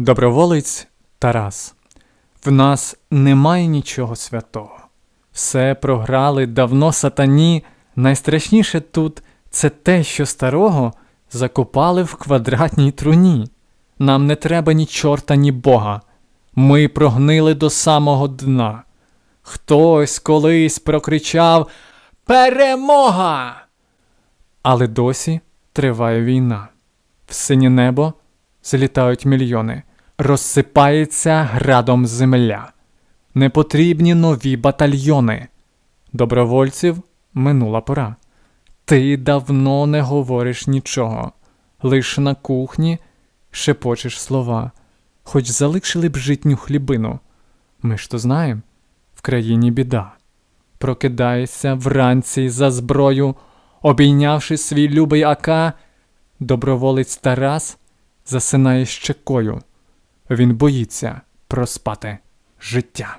Доброволець Тарас. В нас немає нічого святого. Все програли давно сатані. Найстрашніше тут це те, що старого закопали в квадратній труні. Нам не треба ні чорта, ні бога. Ми прогнили до самого дна. Хтось колись прокричав Перемога! Але досі триває війна. В синє небо злітають мільйони, розсипається градом земля. Непотрібні нові батальйони. Добровольців минула пора. Ти давно не говориш нічого, лиш на кухні шепочеш слова, хоч залишили б житню хлібину. Ми ж то знаємо, в країні біда. Прокидаєшся вранці за зброю, обійнявши свій любий ака, доброволець Тарас засинає щекою. Він боїться проспати життя.